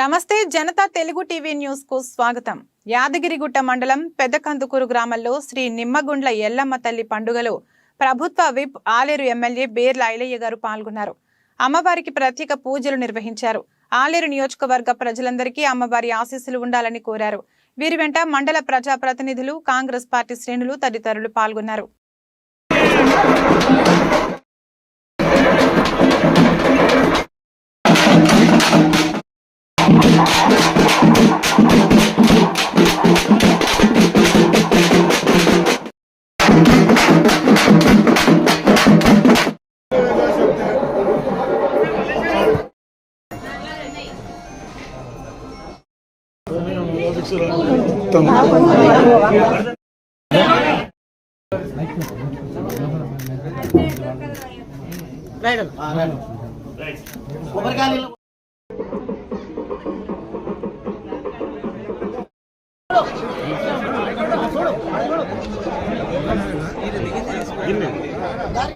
నమస్తే జనతా తెలుగు టీవీ న్యూస్కు స్వాగతం. యాదగిరిగుట్ట మండలం పెద్దకందుకూరు గ్రామంలో శ్రీ నిమ్మగుండ్ల ఎల్లమ్మ తల్లి పండుగలో ప్రభుత్వ విప్ ఆలేరు ఎమ్మెల్యే బేర్ల ఐలయ్య గారు పాల్గొన్నారు. అమ్మవారికి ప్రత్యేక పూజలు నిర్వహించారు. ఆలేరు నియోజకవర్గ ప్రజలందరికీ అమ్మవారి ఆశీస్సులు ఉండాలని కోరారు. వీరి వెంట మండల ప్రజా ప్రతినిధులు కాంగ్రెస్ పార్టీ శ్రేణులు తదితరులు పాల్గొన్నారు. రైట్ రైట్ కొబ్బరికాయలు 이름이 있네.